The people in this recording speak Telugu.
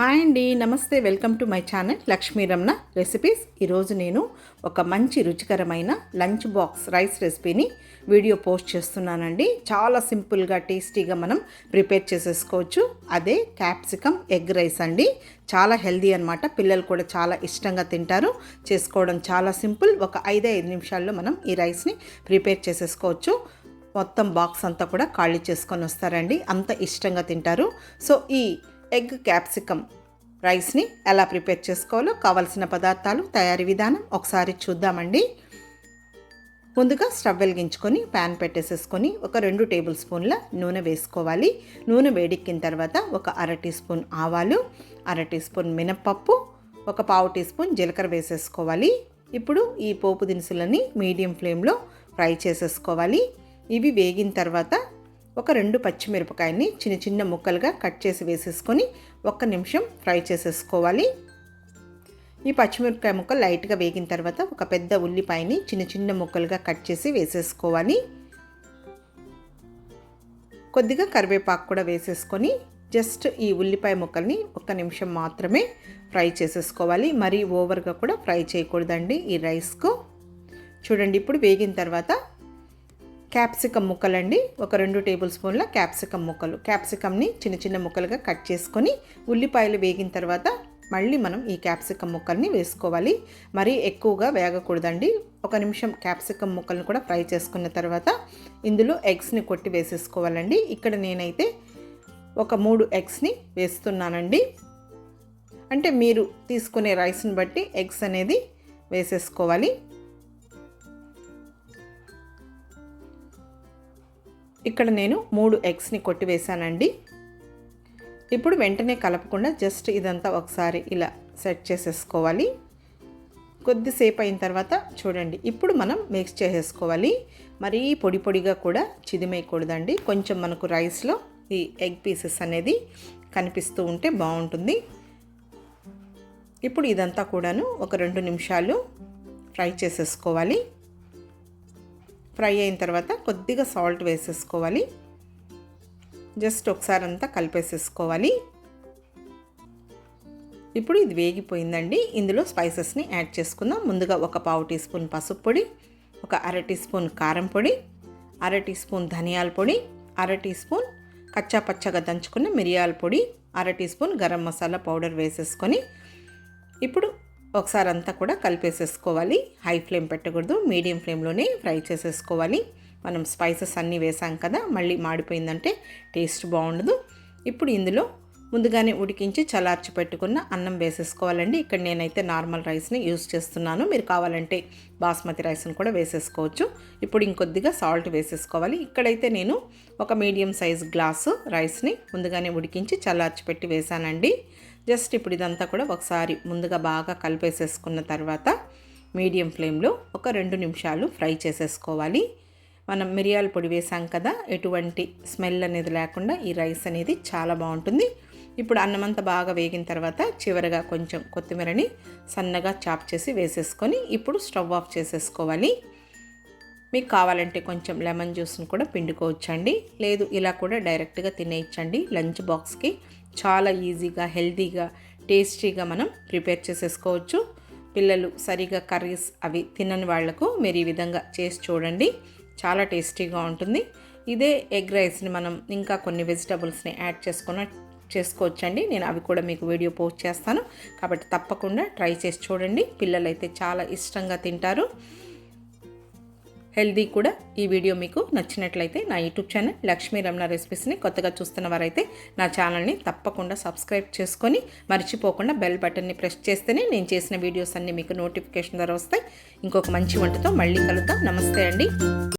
హాయ్ అండి నమస్తే welcome to my channel Lakshmi Ramana recipes. ఈరోజు నేను ఒక మంచి రుచికరమైన లంచ్ బాక్స్ రైస్ రెసిపీని వీడియో పోస్ట్ చేస్తున్నానండి. చాలా సింపుల్గా టేస్టీగా మనం ప్రిపేర్ చేసేసుకోవచ్చు. అదే క్యాప్సికమ్ ఎగ్ రైస్ అండి. చాలా హెల్దీ అనమాట పిల్లలు కూడా చాలా ఇష్టంగా తింటారు. చేసుకోవడం చాలా సింపుల్. ఒక ఐదే ఐదు నిమిషాల్లో మనం ఈ రైస్ని ప్రిపేర్ చేసేసుకోవచ్చు. మొత్తం బాక్స్ అంతా కూడా ఖాళీ చేసుకొని వస్తారండి. అంత ఇష్టంగా తింటారు. సో ఈ ఎగ్ క్యాప్సికమ్ రైస్ని ఎలా ప్రిపేర్ చేసుకోవాలో కావలసిన పదార్థాలు తయారీ విధానం ఒకసారి చూద్దామండి. ముందుగా స్టవ్ వెలిగించుకొని ప్యాన్ పెట్టేసేసుకొని ఒక రెండు టేబుల్ స్పూన్ల నూనె వేసుకోవాలి. నూనె వేడెక్కిన తర్వాత ఒక అర టీ స్పూన్ ఆవాలు అర టీ స్పూన్ మినప్పప్పు ఒక పావు టీ స్పూన్ జీలకర్ర వేసేసుకోవాలి. ఇప్పుడు ఈ పోపు దినుసులని మీడియం ఫ్లేమ్లో ఫ్రై చేసేసుకోవాలి. ఇవి వేగిన తర్వాత ఒక రెండు పచ్చిమిరపకాయని చిన్న చిన్న ముక్కలుగా కట్ చేసి వేసేసుకొని ఒక్క నిమిషం ఫ్రై చేసేసుకోవాలి. ఈ పచ్చిమిరపకాయ ముక్క లైట్గా వేగిన తర్వాత ఒక పెద్ద ఉల్లిపాయని చిన్న చిన్న ముక్కలుగా కట్ చేసి వేసేసుకోవాలి. కొద్దిగా కరివేపాకు కూడా వేసేసుకొని జస్ట్ ఈ ఉల్లిపాయ ముక్కల్ని ఒక్క నిమిషం మాత్రమే ఫ్రై చేసేసుకోవాలి. మరీ ఓవర్గా కూడా ఫ్రై చేయకూడదండి ఈ రైస్కు. చూడండి ఇప్పుడు వేగిన తర్వాత క్యాప్సికమ్ ముక్కలండి. ఒక రెండు టేబుల్ స్పూన్ల క్యాప్సికమ్ ముక్కలు. క్యాప్సికమ్ని చిన్న చిన్న ముక్కలుగా కట్ చేసుకొని ఉల్లిపాయలు వేగిన తర్వాత మళ్ళీ మనం ఈ క్యాప్సికమ్ ముక్కల్ని వేసుకోవాలి. మరీ ఎక్కువగా వేగకూడదండి. ఒక నిమిషం క్యాప్సికమ్ ముక్కలను కూడా ఫ్రై చేసుకున్న తర్వాత ఇందులో ఎగ్స్ని కొట్టి వేసేసుకోవాలండి. ఇక్కడ నేనైతే ఒక మూడు ఎగ్స్ని వేస్తున్నానండి. అంటే మీరు తీసుకునే రైస్ని బట్టి ఎగ్స్ అనేది వేసేసుకోవాలి. ఇక్కడ నేను మూడు ఎగ్స్ని కొట్టివేశానండి. ఇప్పుడు వెంటనే కలపకుండా జస్ట్ ఇదంతా ఒకసారి ఇలా సెట్ చేసేసుకోవాలి. కొద్దిసేపు అయిన తర్వాత చూడండి ఇప్పుడు మనం మిక్స్ చేసేసుకోవాలి. మరీ పొడి పొడిగా కూడా చిదిమేయకూడదండి. కొంచెం మనకు రైస్లో ఈ ఎగ్ పీసెస్ అనేది కనిపిస్తూ ఉంటే బాగుంటుంది. ఇప్పుడు ఇదంతా కూడాను ఒక రెండు నిమిషాలు ఫ్రై చేసేసుకోవాలి. ఫ్రై అయిన తర్వాత కొద్దిగా సాల్ట్ వేసేసుకోవాలి. జస్ట్ ఒకసారి అంతా కలిపేసేసుకోవాలి. ఇప్పుడు ఇది వేగిపోయిందండి. ఇందులో స్పైసెస్ని యాడ్ చేసుకుందాం. ముందుగా ఒక పావు టీ స్పూన్ పసుపు పొడి ఒక అర టీ స్పూన్ కారం పొడి అర టీ స్పూన్ ధనియాల పొడి అర టీ స్పూన్ కచ్చా పచ్చగా దంచుకున్న మిరియాల పొడి అర teaspoon garam masala powder వేసేసుకొని ఇప్పుడు ఒకసారి అంతా కూడా కలిపేసేసుకోవాలి. హై ఫ్లేమ్ పెట్టకూడదు. మీడియం ఫ్లేమ్లోనే ఫ్రై చేసేసుకోవాలి. మనం స్పైసెస్ అన్నీ వేసాం కదా మళ్ళీ మాడిపోయిందంటే టేస్ట్ బాగుండదు. ఇప్పుడు ఇందులో ముందుగానే ఉడికించి చలార్చి పెట్టుకున్న అన్నం వేసేసుకోవాలండి. ఇక్కడ నేనైతే నార్మల్ రైస్ని యూస్ చేస్తున్నాను. మీరు కావాలంటే బాస్మతి రైస్ని కూడా వేసేసుకోవచ్చు. ఇప్పుడు ఇంకొద్దిగా సాల్ట్ వేసేసుకోవాలి. ఇక్కడైతే నేను ఒక మీడియం సైజ్ గ్లాసు రైస్ని ముందుగానే ఉడికించి చల్లార్చి పెట్టి వేసానండి. జస్ట్ ఇప్పుడు ఇదంతా కూడా ఒకసారి ముందుగా బాగా కలిపేసేసుకున్న తర్వాత మీడియం ఫ్లేమ్లో ఒక రెండు నిమిషాలు ఫ్రై చేసేసుకోవాలి. మనం మిరియాల పొడి వేసాం కదా ఎటువంటి స్మెల్ అనేది లేకుండా ఈ రైస్ అనేది చాలా బాగుంటుంది. ఇప్పుడు అన్నమంతా బాగా వేగిన తర్వాత చివరగా కొంచెం కొత్తిమీరని సన్నగా చాప్ చేసి వేసేసుకొని ఇప్పుడు స్టవ్ ఆఫ్ చేసేసుకోవాలి. మీకు కావాలంటే కొంచెం లెమన్ జ్యూస్ని కూడా పిండుకోవచ్చండి. లేదు ఇలా కూడా డైరెక్ట్గా తినేయచ్చండి. లంచ్ బాక్స్కి చాలా ఈజీగా హెల్తీగా టేస్టీగా మనం ప్రిపేర్ చేసేసుకోవచ్చు. పిల్లలు సరిగా కర్రీస్ అవి తినని వాళ్ళకు మీరు ఈ విధంగా చేసి చూడండి. చాలా టేస్టీగా ఉంటుంది. ఇదే ఎగ్ రైస్ని మనం ఇంకా కొన్ని వెజిటబుల్స్ని యాడ్ చేసుకున్న చేసుకోవచ్చండి. నేను అవి కూడా మీకు వీడియో పోస్ట్ చేస్తాను. కాబట్టి తప్పకుండా ట్రై చేసి చూడండి. పిల్లలైతే చాలా ఇష్టంగా తింటారు. హెల్దీ కూడా ఈ వీడియో మీకు నచ్చినట్లయితే నా యూట్యూబ్ ఛానల్ లక్ష్మీ రమణ రెసిపీస్ని కొత్తగా చూస్తున్న వారైతే నా ఛానల్ని తప్పకుండా సబ్స్క్రైబ్ చేసుకొని మర్చిపోకుండా బెల్ బటన్ని ప్రెస్ చేస్తేనే నేను చేసిన వీడియోస్ అన్నీ మీకు నోటిఫికేషన్ ద్వారా వస్తాయి. ఇంకొక మంచి వంటతో మళ్ళీ కలుద్దాం. నమస్తే అండి.